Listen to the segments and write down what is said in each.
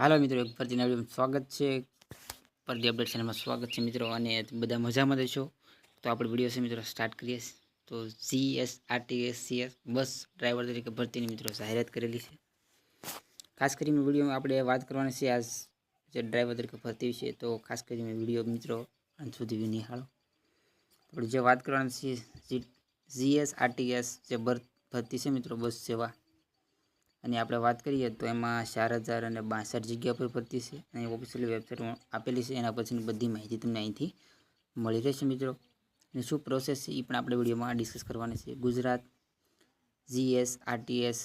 હાલો મિત્રો, એક ફરીથી નવી સ્વાગત છે. પરદી અપડેટ ચેનલમાં સ્વાગત છે મિત્રો, અને બધા મજામાં રહેશો તો આપણે વીડિયો છે મિત્રો સ્ટાર્ટ કરીએ તો C S RTS CS bus driver તરીકે ભરતીની મિત્રો જાહેરાત કરેલી છે. ખાસ કરીને વિડીયોમાં આપણે વાત કરવાની છે આજ જે ડ્રાઈવર તરીકે ભરતી વિશે તો ખાસ કરીને વીડિયો મિત્રો અંત સુધી નિહાળો. આપણે જે વાત કરવાની છે જીએસ આરટીએસ જે ભર- ભરતી છે મિત્રો, બસ સેવા અને આપણે વાત કરીએ તો એમાં ચાર હજાર અને બાસઠ જગ્યા પર ભરતી છે. અને ઓફિશિયલ વેબસાઇટ આપેલી છે. એના પછીની બધી માહિતી તમને અહીંથી મળી રહેશે મિત્રો. અને શું પ્રોસેસ છે એ પણ આપણે વિડીયોમાં ડિસ્કસ કરવાની છે. ગુજરાત જીએસ આરટીએસ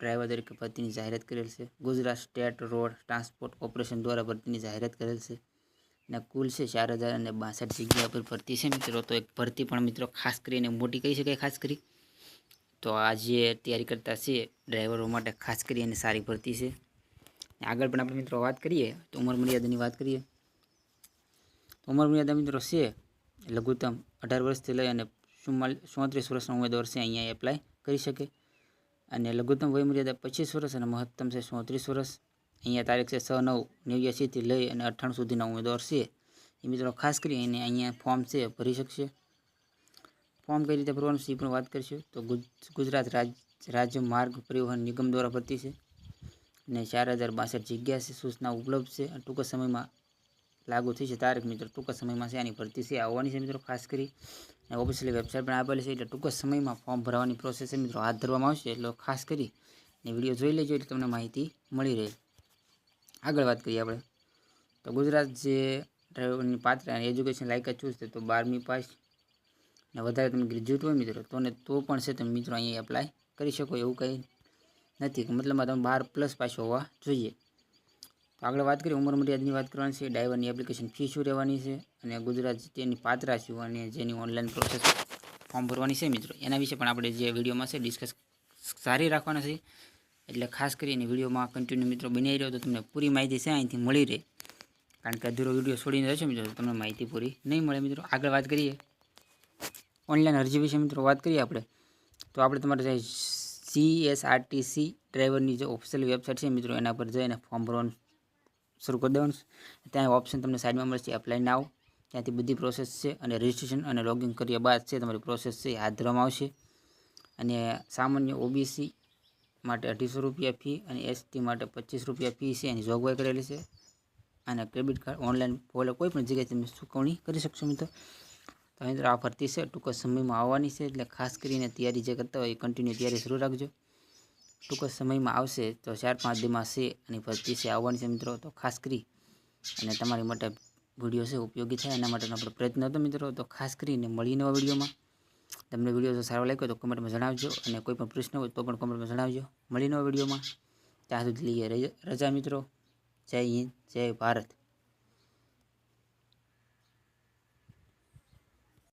ડ્રાઈવર તરીકે ભરતીની જાહેરાત કરેલ છે. Gujarat state road transport operation દ્વારા ભરતીની જાહેરાત કરેલ છે. અને કુલ છે ચાર હજાર અને બાસઠ જગ્યા પર ભરતી છે મિત્રો. તો એક ભરતી પણ મિત્રો ખાસ કરીને મોટી કહી શકાય ખાસ કરી. તો આજે તૈયારી કરતા છે ડ્રાઈવરો માટે ખાસ કરીને સારી ભરતી છે. અને આગળ પણ આપણે મિત્રો વાત કરીએ તો ઉંમર મર્યાદાની વાત કરીએ. તો ઉંમર મર્યાદા મિત્રો છે લઘુત્તમ અઢાર વર્ષથી લઈ અને ચોત્રીસ વર્ષના ઉમેદવાર છે, અહીંયા એપ્લાય કરી શકે. અને લઘુત્તમ વયમર્યાદા પચીસ વર્ષ અને મહત્તમ છે ચોત્રીસ વર્ષ. અહીંયા તારીખ છે છ નવ નેવ્યાસીથી લઈ અને અઠ્ઠાણું સુધીના ઉમેદવાર છે. એ મિત્રો ખાસ કરીને અહીંયા ફોર્મ છે, ભરી શકશે. ફોર્મ કઈ રીતે ભરવાનું છે એ પણ વાત કરીશું. તો ગુજરાત રાજ, રાજ્ય માર્ગ પરિવહન નિગમ દ્વારા ભરતી છે. અને ચાર હજાર બાસઠ જગ્યા છે, સૂચના ઉપલબ્ધ છે. અને ટૂંક સમયમાં લાગુ થઈ છે તારીખ મિત્રો. ટૂંક સમયમાં છે, આની ભરતી છે. આવવાની છે મિત્રો ખાસ કરી. અને ઓફિશિયલી વેબસાઇટ પણ આપેલી છે, એટલે ટૂંક સમયમાં ફોર્મ ભરવાની પ્રોસેસ છે મિત્રો. હાથ ધરવામાં આવશે, એટલે ખાસ કરી. ને વીડિયો જોઈ લેજો, એટલે તમને માહિતી મળી રહે. આગળ વાત કરીએ આપણે. તો ગુજરાત જે ડ્રાઈવરની પાત્ર અને એજ્યુકેશન લાયકાત ચૂઝ તો બારમી પાસ ને વધારે તમે ગ્રેજ્યુએટ હોય મિત્રો, તો તો પણ છે તમે મિત્રો અહીંયા એપ્લાય કરી શકો એવું કંઈ નથી. મતલબમાં તમે બાર પ્લસ પાછો હોવા જોઈએ. તો આગળ વાત કરીએ, ઉંમર મર્યાદાની વાત કરવાની છે ડ્રાઈવરની એપ્લિકેશન ફી શું રહેવાની છે અને ગુજરાત તેની પાત્રા શું અને જેની ઓનલાઈન પ્રોસેસ ફોર્મ ભરવાની છે મિત્રો. એના વિશે પણ આપણે જે વિડીયોમાં છે ડિસ્કસ સારી રાખવાના છે. એટલે ખાસ કરીને વિડીયોમાં કન્ટિન્યુ મિત્રો બની રહ્યો તો તમને પૂરી માહિતી છે, અહીંથી મળી રહે. કારણ કે અધૂરો વીડિયો છોડીને રહેશે મિત્રો તમને માહિતી પૂરી નહીં મળે મિત્રો. આગળ વાત કરીએ. ઓનલાઈન અરજી વિશે મિત્રો વાત કરીએ આપણે, તો આપણે તમારે જે સીએસઆરટીસી ડ્રાઈવરની જે ઓફિશિયલ વેબસાઇટ છે મિત્રો, એના પર જઈને ફોર્મ ભરવાનું શરૂ કરી દેવાનું ત્યાં ઓપ્શન તમને સાઈડમાં મળશે એપ્લાય નાવ ત્યાંથી બધી પ્રોસેસ છે અને રજિસ્ટ્રેશન અને લોગિન કર્યા બાદ છે તમારી પ્રોસેસ છે હાથ ધરવામાં આવશે. અને સામાન્ય ઓબીસી માટે અઢીસો રૂપિયા ફી અને એસટી માટે પચીસ રૂપિયા ફી છે, એની જોગવાઈ કરેલી છે. અને ક્રેડિટ કાર્ડ ઓનલાઈન કોઈ પણ જગ્યાએ તમે ચૂકવણી કરી શકશો મિત્રો. તો અહીં આ ભરતી છે. ટૂંક સમયમાં આવવાની છે એટલે ખાસ કરીને તૈયારી જે કરતા હોય એ કન્ટિન્યુ તૈયારી શરૂ રાખજો. ટૂંક સમયમાં આવશે તો ચાર પાંચ દીમાં છે અને ભરતી છે આવવાની છે મિત્રો. તો ખાસ કરી અને તમારી માટે વીડિયો છે ઉપયોગી થાય એના માટેનો આપણો પ્રયત્ન હતો મિત્રો. તો ખાસ કરીને મળી નવા વિડીયોમાં. તમને વીડિયો સારો લાગ્યો તો કમેન્ટમાં જણાવજો અને કોઈ પણ પ્રશ્ન હોય તો પણ કમેન્ટમાં જણાવજો. મળી વિડીયોમાં. ત્યાં સુધી લઈએ રજા મિત્રો. જય હિન્દ, જય ભારત.